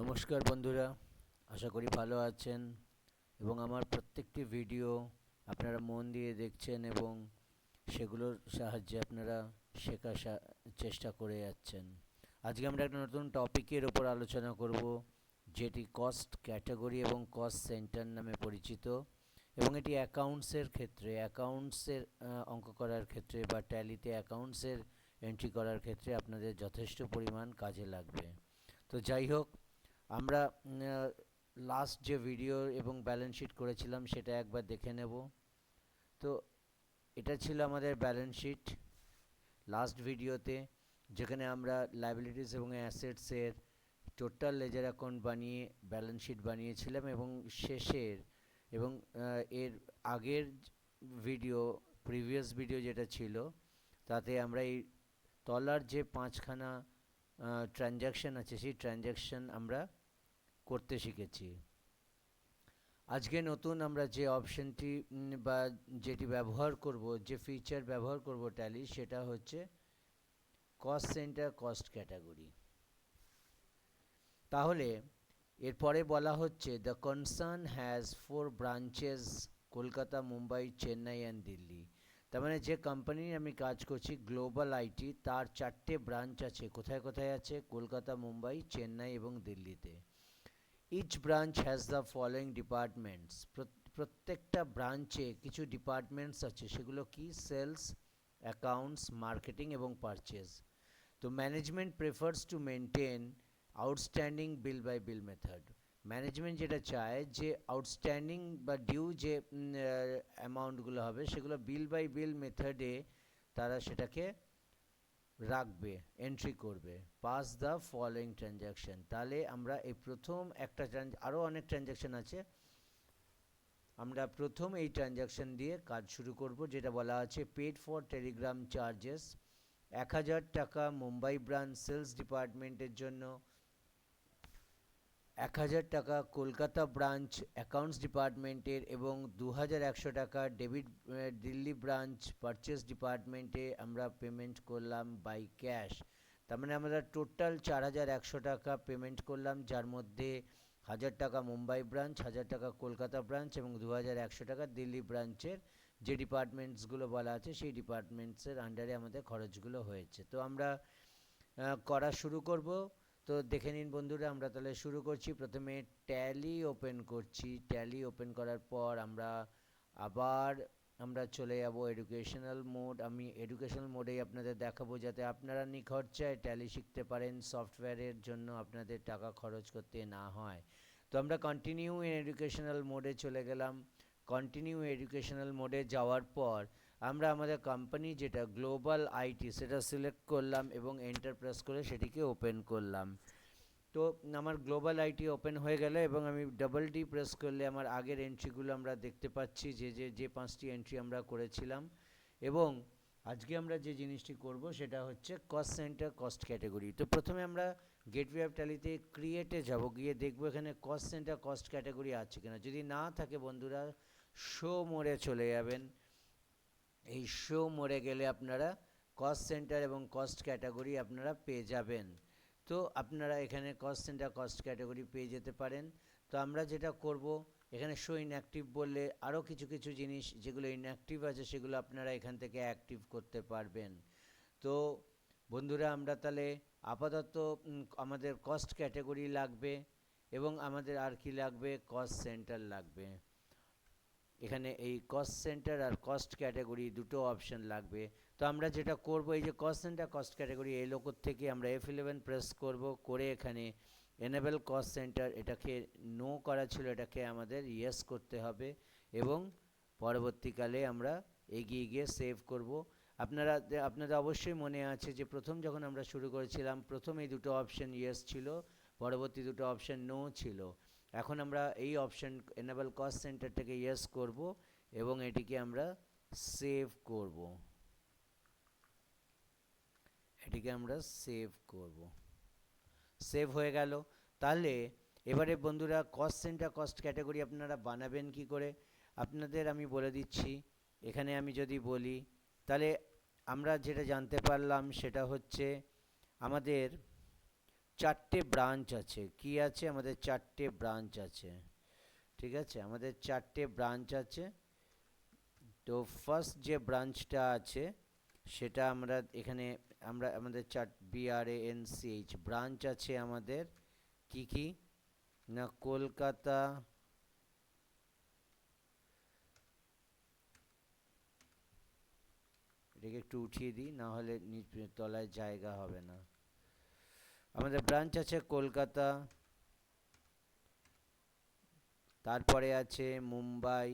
নমস্কার বন্ধুরা, আশা করি ভালো আছেন এবং আমার প্রত্যেকটি ভিডিও আপনারা মন দিয়ে দেখছেন এবং সেগুলোর সাহায্যে আপনারা শেখার চেষ্টা করে যাচ্ছেন। আজকে আমরা একটা নতুন টপিকের ওপর আলোচনা করব, যেটি কস্ট ক্যাটাগরি এবং কস্ট সেন্টার নামে পরিচিত এবং এটি অ্যাকাউন্টসের ক্ষেত্রে অ্যাকাউন্টসের অঙ্ক করার ক্ষেত্রে বা ট্যালিতে অ্যাকাউন্টসের এন্ট্রি করার ক্ষেত্রে আপনাদের যথেষ্ট পরিমাণ কাজে লাগবে। তো যাই হোক আমরা লাস্ট যে ভিডিও এবং ব্যালেন্স শিট করেছিলাম সেটা একবার দেখে নেব। তো এটা ছিল আমাদের ব্যালেন্স শিট লাস্ট ভিডিওতে যেখানে আমরা লাইবিলিটিস এবং অ্যাসেটসের টোটাল লেজার অ্যাকাউন্ট বানিয়ে ব্যালেন্স শিট বানিয়েছিলাম এবং শেষের এবং এর আগের ভিডিও প্রিভিয়াস ভিডিও যেটা ছিল, তাতে আমরা এই তলার যে পাঁচখানা ট্রানজ্যাকশন আছে, সেই ট্রানজ্যাকশন আমরা করতে শিখেছি। আজকে নতুন আমরা যে অপশনটি বা যেটি ব্যবহার করব, যে ফিচার ব্যবহার করব ট্যালি সেটা হচ্ছে কস্ট সেন্টার কস্ট ক্যাটাগরি তাহলে এরপরে বলা হচ্ছে the concern has four branches Kolkata, Mumbai, Chennai and Delhi. তার মানে যে কোম্পানি আমি কাজ করছি গ্লোবাল আইটি তার চারটে ব্রাঞ্চ আছে। কোথায় কোথায় আছে? কলকাতা, মুম্বাই, চেন্নাই এবং দিল্লিতে। Each branch has the following departments প্রত্যেকটা ব্রাঞ্চে কিছু ডিপার্টমেন্টস আছে সেগুলো কি সেলস অ্যাকাউন্টস মার্কেটিং এবং পারচেজ তো management prefers to maintain outstanding bill by bill method management যেটা চায় যে আউটস্ট্যান্ডিং বা ডিউ যে অ্যামাউন্টগুলো হবে সেগুলো বিল বাই বিল মেথডে তারা সেটাকে রাখবে এন্ট্রি করবে পাস দ্য ফলোয়িং ট্রানজ্যাকশন তাহলে আমরা এই প্রথম একটা ট্রান আরও অনেক ট্রানজ্যাকশন আছে। আমরা প্রথম এই ট্রানজ্যাকশন দিয়ে কাজ শুরু করব, যেটা বলা আছে পেড ফর টেলিগ্রাম চার্জেস এক হাজার টাকা মুম্বাই ব্রাঞ্চ সেলস ডিপার্টমেন্টের জন্য। এক হাজার টাকা কলকাতা ব্রাঞ্চ অ্যাকাউন্টস ডিপার্টমেন্টের এবং দু হাজার একশো টাকা ডেবিট দিল্লি ব্রাঞ্চ পারচেস ডিপার্টমেন্টে আমরা পেমেন্ট করলাম বাই ক্যাশ। তার মানে আমরা টোটাল চার হাজার একশো টাকা পেমেন্ট করলাম, যার মধ্যে হাজার টাকা মুম্বাই ব্রাঞ্চ, হাজার টাকা কলকাতা ব্রাঞ্চ এবং দু হাজার একশো টাকা দিল্লি ব্রাঞ্চের যে ডিপার্টমেন্টসগুলো বলা আছে, সেই ডিপার্টমেন্টসের আন্ডারে আমাদের খরচগুলো হয়েছে। তো আমরা করা শুরু করব। তো দেখে নিন বন্ধুরা, আমরা তাহলে শুরু করছি। প্রথমে ট্যালি ওপেন করছি। ট্যালি ওপেন করার পর আমরা আবার আমরা চলে যাব এডুকেশনাল মোড আমি এডুকেশনাল মোডেই আপনাদের দেখাবো যাতে আপনারা নিখরচায় ট্যালি শিখতে পারেন সফটওয়্যারের জন্য আপনাদের টাকা খরচ করতে না হয়। তো আমরা কন্টিনিউ এডুকেশনাল মোডে চলে গেলাম। কন্টিনিউ এডুকেশনাল মোডে যাওয়ার পর আমরা আমাদের কোম্পানি যেটা গ্লোবাল আইটি সেটা সিলেক্ট করলাম এবং এন্টার প্রেস করে সেটিকে ওপেন করলাম। তো আমার গ্লোবাল আইটি ওপেন হয়ে গেল এবং আমি ডাবল ডি প্রেস করলে আমার আগের এন্ট্রিগুলো আমরা দেখতে পাচ্ছি, যে যে যে পাঁচটি এন্ট্রি আমরা করেছিলাম। এবং আজকে আমরা যে জিনিসটি করব সেটা হচ্ছে কস্ট সেন্টার কস্ট ক্যাটাগরি তো প্রথমে আমরা গেটওয়ে অফ ট্যালিতে ক্রিয়েটে যাব, গিয়ে দেখব এখানে কস্ট সেন্টার কস্ট ক্যাটাগরি আছে কিনা। যদি না থাকে বন্ধুরা শো মোড়ে চলে যাবেন। এই শো মোড়ে গেলে আপনারা কস্ট সেন্টার এবং কস্ট ক্যাটাগরি আপনারা পেয়ে যাবেন। তো আপনারা এখানে কস্ট সেন্টার কস্ট ক্যাটাগরি পেয়ে যেতে পারেন। তো আমরা যেটা করব, এখানে শো ইনঅ্যাক্টিভ বললে আরও কিছু কিছু জিনিস যেগুলো ইনঅ্যাক্টিভ আছে সেগুলো আপনারা এখান থেকে অ্যাক্টিভ করতে পারবেন। তো বন্ধুরা, আমরা তাহলে আপাতত আমাদের কস্ট ক্যাটাগরি লাগবে এবং আমাদের আর কি লাগবে? কস্ট সেন্টার লাগবে। এখানে এই কস্ট সেন্টার আর কস্ট ক্যাটাগরি দুটো অপশন লাগবে। তো আমরা যেটা করব, এই যে কস্ট সেন্টার কস্ট ক্যাটাগরি এই লোকর থেকে আমরা এফ ইলেভেন প্রেস করব, করে এখানে এনেবেল কস্ট সেন্টার এটাকে নো করা ছিল, এটাকে আমাদের ইয়েস করতে হবে এবং পরবর্তীকালে আমরা এগিয়ে গিয়ে সেভ করব। আপনারা, আপনাদের অবশ্যই মনে আছে যে প্রথম যখন আমরা শুরু করেছিলাম, প্রথম এই দুটো অপশন ইয়েস ছিল, পরবর্তী দুটো অপশন নো ছিল। এখন আমরা এই অপশন এনেবল কস্ট সেন্টারটাকে ইয়েস করব এবং এটিকে আমরা সেভ করব। এটিকে আমরা সেভ করব। সেভ হয়ে গেল। তাহলে এবারে বন্ধুরা কস্ট সেন্টার কস্ট ক্যাটাগরি আপনারা বানাবেন কি করে? আপনাদের আমি বলে দিচ্ছি। এখানে আমি যদি বলি, তাহলে আমরা যেটা জানতে পারলাম সেটা হচ্ছে আমাদের চারটে ব্রাঞ্চ আছে। কি আছে? আমাদের চারটে ব্রাঞ্চ আছে। ঠিক আছে? আমাদের চারটে ব্রাঞ্চ আছে। তো ফার্স্ট যে ব্রাঞ্চটা আছে, সেটা আমরা এখানে, আমরা আমাদের চার বিআরএএনসিএইচ ব্রাঞ্চ আছে আমাদের। কি কি? না, কলকাতা, এটাকে একটু উঠিয়ে দিই, না হলে তলায় জায়গা হবে না। আমাদের ব্রাঞ্চ আছে কলকাতা, তারপরে আছে মুম্বাই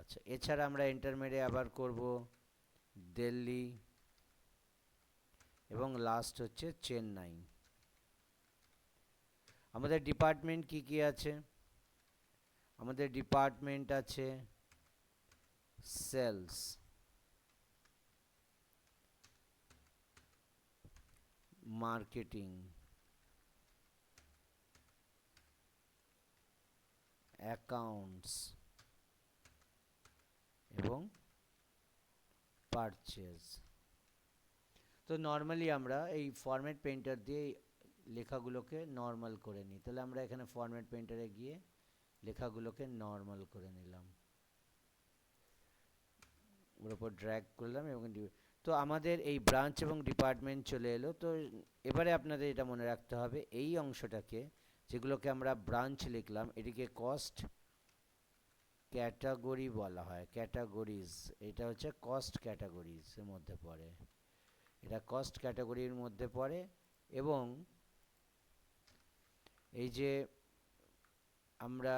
আচ্ছা এছাড়া আমরা এন্টার মেরে আবার করব দিল্লি, এবং লাস্ট হচ্ছে চেন্নাই। আমাদের ডিপার্টমেন্ট কি কি আছে? আমাদের ডিপার্টমেন্ট আছে সেলস মার্কেটিং অ্যাকাউন্টস এবং পারচেজ তো নর্মালি আমরা এই ফরম্যাট পেন্টার দিয়ে লেখাগুলোকে নর্মাল করে নিই। তাহলে আমরা এখানে ফরম্যাট পেন্টারে গিয়ে লেখাগুলোকে নর্মাল করে নিলাম। ওর উপর ড্র্যাগ করলাম এবং তো আমাদের এই ব্রাঞ্চ এবং ডিপার্টমেন্ট চলে এলো। তো এবারে আপনাদের এটা মনে রাখতে হবে, এই অংশটাকে যেগুলোকে আমরা ব্রাঞ্চ লিখলাম, এটিকে কস্ট ক্যাটাগরি বলা হয়। ক্যাটাগরিজ এটা হচ্ছে কস্ট ক্যাটাগরিজ এর মধ্যে পড়ে। এটা কস্ট ক্যাটাগরির মধ্যে পড়ে এবং এই যে আমরা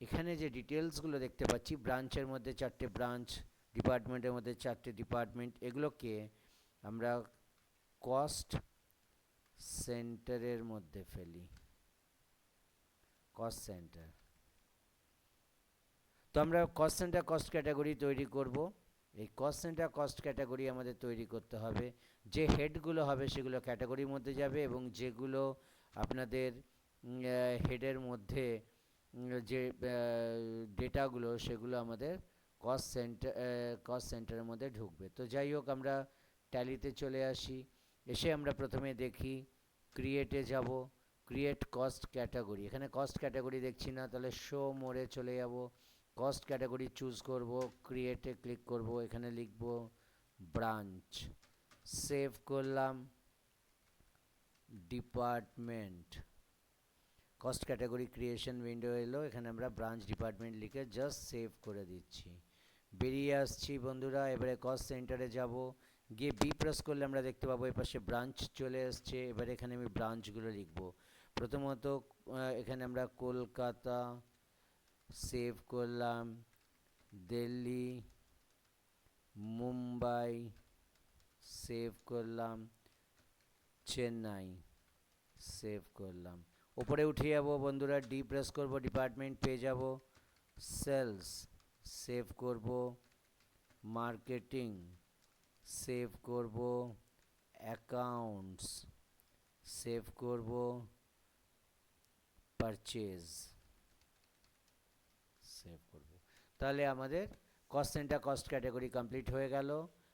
এখানে যে ডিটেলসগুলো দেখতে পাচ্ছি ব্রাঞ্চের মধ্যে চারটে ব্রাঞ্চ ডিপার্টমেন্টের মধ্যে চারটে ডিপার্টমেন্ট এগুলোকে আমরা কস্ট সেন্টারের মধ্যে ফেলি। কস্ট সেন্টার তো আমরা কস্ট সেন্টার কস্ট ক্যাটাগরি তৈরি করব। এই কস্ট সেন্টার কস্ট ক্যাটাগরি আমাদের তৈরি করতে হবে। যে হেডগুলো হবে সেগুলো ক্যাটাগরির মধ্যে যাবে এবং যেগুলো আপনাদের হেডের মধ্যে যে ডেটাগুলো সেগুলো আমাদের কস্ট সেন্টার কস্ট সেন্টারের মধ্যে ঢুকবে। তো যাই হোক, আমরা ট্যালিতে চলে আসি। এসে আমরা প্রথমে দেখি ক্রিয়েটে যাব। ক্রিয়েট কস্ট ক্যাটাগরি এখানে কস্ট ক্যাটাগরি দেখছি না, তাহলে শো মোড়ে চলে যাব। কস্ট ক্যাটাগরি চুজ করব ক্রিয়েটে ক্লিক করব, এখানে লিখব ব্রাঞ্চ সেভ করলাম। Department cost category creation window এলো, এখানে আমরা ব্রাঞ্চ ডিপার্টমেন্ট লিখে জাস্ট সেভ করে দিচ্ছি। বেরিয়ে আসছি বন্ধুরা, এবারে কস্ট সেন্টারে যাব। গিয়ে বি প্রেস করলে আমরা দেখতে পাবো এপাশে ব্রাঞ্চ চলে এসছে। এবারে এখানে আমি ব্রাঞ্চগুলো লিখব। প্রথমত এখানে আমরা কলকাতা সেভ করলাম, দিল্লি, মুম্বাই সেভ করলাম, চেন্নাই সেভ করলাম। উপরে উঠে যাব, বন্ধুরা ডি প্রেস করব ডিপার্টমেন্ট পেয়ে যাব সেলস সেভ করব মার্কেটিং সেভ করব অ্যাকাউন্টস সেভ করব পারচেজ সেভ করব। তাহলে আমাদের cost centre cost category complete হয়ে গেল।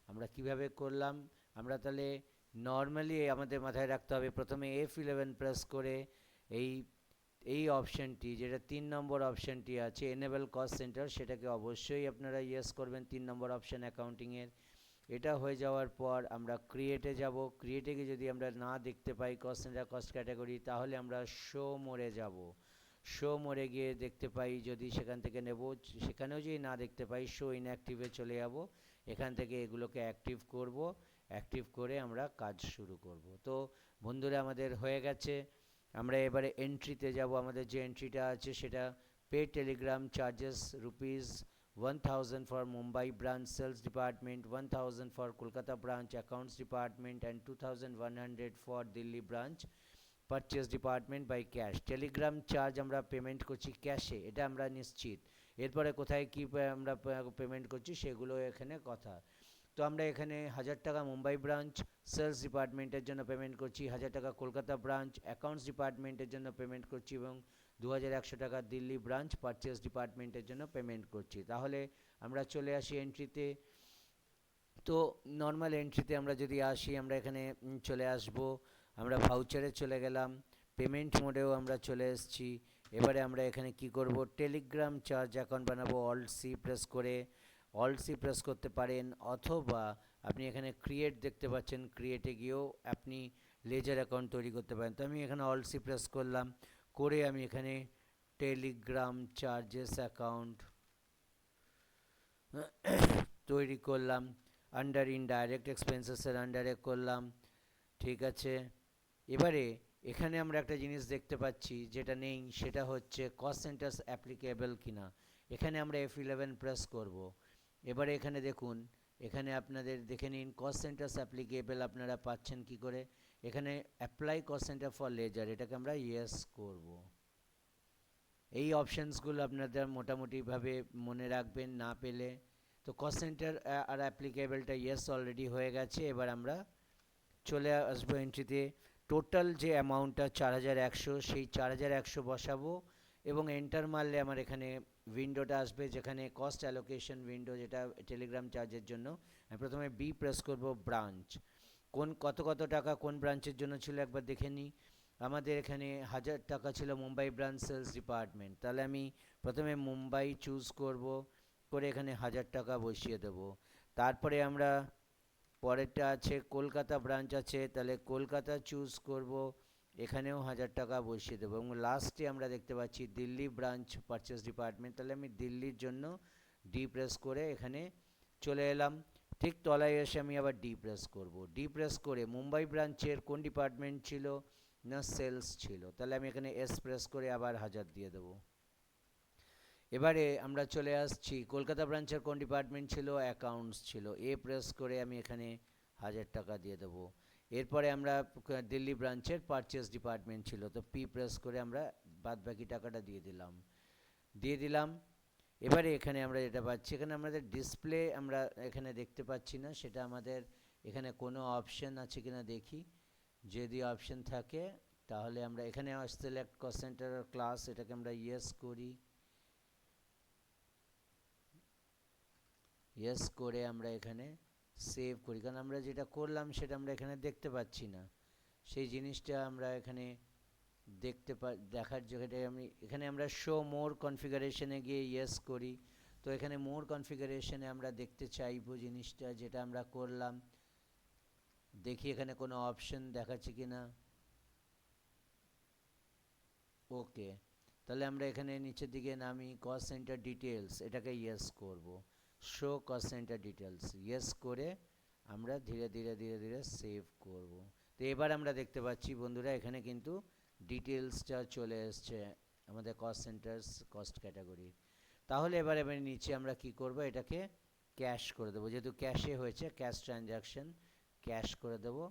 আমরা কীভাবে করলাম? আমরা তাহলে নর্মালি আমাদের মাথায় রাখতে হবে, প্রথমে এফ ইলেভেন প্রেস করে এই এই অপশানটি যেটা তিন নম্বর অপশানটি আছে এনেবল কস্ট সেন্টার সেটাকে অবশ্যই আপনারা ইয়েস করবেন তিন নম্বর অপশান অ্যাকাউন্টিংয়ের এটা হয়ে যাওয়ার পর আমরা ক্রিয়েটে যাব। ক্রিয়েটে গিয়ে যদি আমরা না দেখতে পাই কস্ট সেন্টার কস্ট ক্যাটাগরি তাহলে আমরা শো মোড়ে যাব। শো মোড়ে গিয়ে দেখতে পাই, যদি সেখান থেকে নেব, সেখানেও যদি না দেখতে পাই শো ইনঅ্যাক্টিভে চলে যাব। এখান থেকে এগুলোকে অ্যাক্টিভ করব। অ্যাক্টিভ করে আমরা কাজ শুরু করব। তো বন্ধুরা, আমাদের হয়ে গেছে। আমরা এবারে এন্ট্রিতে যাব। আমাদের যে এন্ট্রিটা আছে সেটা pay telegram charges rupees one thousand for Mumbai branch sales department one thousand for Kolkata branch accounts department and two thousand one hundred for Delhi branch purchase department by cash telegram charge আমরা payment করছি ক্যাশে এটা আমরা নিশ্চিত। এরপরে কোথায় কী আমরা payment করছি সেগুলো এখানে কথা। তো আমরা এখানে হাজার টাকা মুম্বাই ব্রাঞ্চ সেলস ডিপার্টমেন্টের জন্য পেমেন্ট করছি, হাজার টাকা কলকাতা ব্রাঞ্চ অ্যাকাউন্টস ডিপার্টমেন্টের জন্য পেমেন্ট করছি এবং দু হাজার একশো টাকা দিল্লি ব্রাঞ্চ পারচেস ডিপার্টমেন্টের জন্য পেমেন্ট করছি। তাহলে আমরা চলে আসি এন্ট্রিতে তো। নর্মাল এন্ট্রিতে আমরা যদি আসি, আমরা এখানে চলে আসব। আমরা ভাউচারে চলে গেলাম। পেমেন্ট মোডেও আমরা চলে এসেছি। এবারে আমরা এখানে কি করব? টেলিগ্রাম চার্জ অ্যাকাউন্ট বানাবো অল্ট সি প্রেস করে। অল্ট সি প্রেস করতে পারেন অথবা আপনি এখানে ক্রিয়েট দেখতে পাচ্ছেন ক্রিয়েটে গিয়েও আপনি লেজার অ্যাকাউন্ট তৈরি করতে পারেন। তো আমি এখানে অল্ট সি প্রেস করলাম, করে আমি এখানে টেলিগ্রাম চার্জেস অ্যাকাউন্ট তৈরি করলাম আন্ডার ইনডাইরেক্ট এক্সপেন্সেসের আন্ডারে করলাম, ঠিক আছে? এবারে এখানে আমরা একটা জিনিস দেখতে পাচ্ছি, যেটা নেই, সেটা হচ্ছে কস্ট সেন্টার্স অ্যাপ্লিকেবল কিনা। এখানে আমরা এফ ইলেভেন প্রেস করব। এবারে এখানে দেখুন, এখানে আপনাদের দেখে নিন কস্ট সেন্টার্স অ্যাপ্লিকেবল আপনারা পাচ্ছেন কি করে? এখানে apply cost centre for ledger এটাকে আমরা ইয়েস করব। এই অপশানসগুলো আপনাদের মোটামুটিভাবে মনে রাখবেন, না পেলে। তো কস সেন্টার আর অ্যাপ্লিকেবলটা ইয়েস অলরেডি হয়ে গেছে, এবার আমরা চলে আসব এন্ট্রিতে টোটাল যে অ্যামাউন্টটা চার হাজার একশো, সেই চার হাজার একশো বসাবো, এবং এন্টার মারলে আমার এখানে উইন্ডোটা আসবে যেখানে কস্ট অ্যালোকেশন উইন্ডো যেটা টেলিগ্রাম চার্জের জন্য। আমি প্রথমে বি প্রেস করব ব্রাঞ্চ কোন, কত কত টাকা কোন ব্রাঞ্চের জন্য ছিল একবার দেখে নিই। আমাদের এখানে হাজার টাকা ছিল মুম্বাই ব্রাঞ্চ সেলস ডিপার্টমেন্ট তাহলে আমি প্রথমে মুম্বাই চুজ করব, করে এখানে হাজার টাকা বসিয়ে দেব। তারপরে আমরা, পরেরটা আছে, কলকাতা ব্রাঞ্চ আছে, তাহলে কলকাতা চুজ করব। এখানেও হাজার টাকা বসিয়ে দেবো। এবং লাস্টে আমরা দেখতে পাচ্ছি দিল্লি ব্রাঞ্চ পারচেস ডিপার্টমেন্ট তাহলে আমি দিল্লির জন্য ডি প্রেস করে এখানে চলে এলাম। ঠিক তলায় এসে আমি আবার ডি প্রেস করব। ডি প্রেস করে মুম্বাই ব্রাঞ্চের কোন ডিপার্টমেন্ট ছিল? না সেলস ছিল। তাহলে আমি এখানে এস প্রেস করে আবার হাজার দিয়ে দেবো। এবারে আমরা চলে আসছি। কলকাতা ব্রাঞ্চের কোন ডিপার্টমেন্ট ছিল? অ্যাকাউন্টস ছিল। এ প্রেস করে আমি এখানে হাজার টাকা দিয়ে দেবো। এরপরে আমরা দিল্লি ব্রাঞ্চের পারচেস ডিপার্টমেন্ট ছিল, তো পি প্রেস করে আমরা বাদ বাকি টাকাটা দিয়ে দিলাম। দিয়ে দিলাম, এবারে এখানে আমরা যেটা পাচ্ছি, এখানে আমাদের ডিসপ্লে আমরা এখানে দেখতে পাচ্ছি না, সেটা আমাদের এখানে কোনো অপশন আছে কিনা দেখি। যদি অপশন থাকে, তাহলে আমরা এখানে সিলেক্ট কস্ট সেন্টার ক্লাস এটাকে আমরা ইয়েস করি। ইয়েস করে আমরা এখানে সেভ করি। কারণ আমরা যেটা করলাম সেটা আমরা এখানে দেখতে পাচ্ছি না। সেই জিনিসটা আমরা এখানে দেখতে পা, দেখার জায়গাটায় আমি, এখানে আমরা শো মোর কনফিগারেশনে গিয়ে ইয়েস করি। তো এখানে মোর কনফিগারেশনে আমরা দেখতে চাইব জিনিসটা, যেটা আমরা করলাম। দেখি এখানে কোনো অপশন দেখাচ্ছে কি না। ওকে তাহলে আমরা এখানে নিচের দিকে নামি কস্ট সেন্টার ডিটেলস এটাকে ইয়েস করব। Show cost centre details yes করে আমরা ধীরে ধীরে ধীরে ধীরে সেভ করব। তো এবার আমরা দেখতে পাচ্ছি বন্ধুরা, এখানে কিন্তু ডিটেলসটা চলে এসছে আমাদের কস্ট সেন্টার্স কস্ট ক্যাটাগরি তাহলে এবার এবার নিচে আমরা কি করব? এটাকে ক্যাশ করে দেবো। যেহেতু ক্যাশে হয়েছে ক্যাশ ট্রানজাকশন ক্যাশ করে দেবো,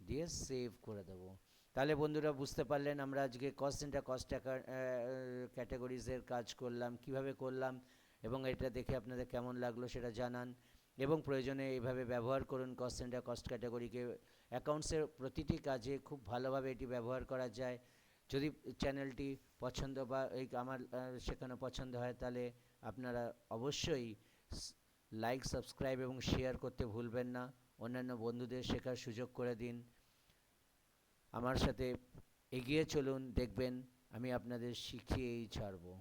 দিয়ে সেভ করে দেবো। তাহলে বন্ধুরা বুঝতে পারলেন আমরা আজকে কস্ট সেন্টার কস্ট ক্যাটাগরিজের কাজ করলাম, কীভাবে করলাম? এবং এটা দেখে আপনাদের কেমন লাগল সেটা জানান। এবং প্রয়োজনে এইভাবে ব্যবহার করুন কস্ট সেন্টার কস্ট ক্যাটাগরিকে অ্যাকাউন্টসের প্রতিটি কাজে খুব ভালোভাবে এটি ব্যবহার করা যায়। যদি চ্যানেলটি পছন্দ বা এই আমার শেখানো পছন্দ হয় তাহলে আপনারা অবশ্যই লাইক সাবস্ক্রাইব এবং শেয়ার করতে ভুলবেন না। অন্যান্য বন্ধুদের শেখার সুযোগ করে দিন। আমার সাথে এগিয়ে চলুন, দেখবেন আমি আপনাদের শিখিয়েই ছাড়বো।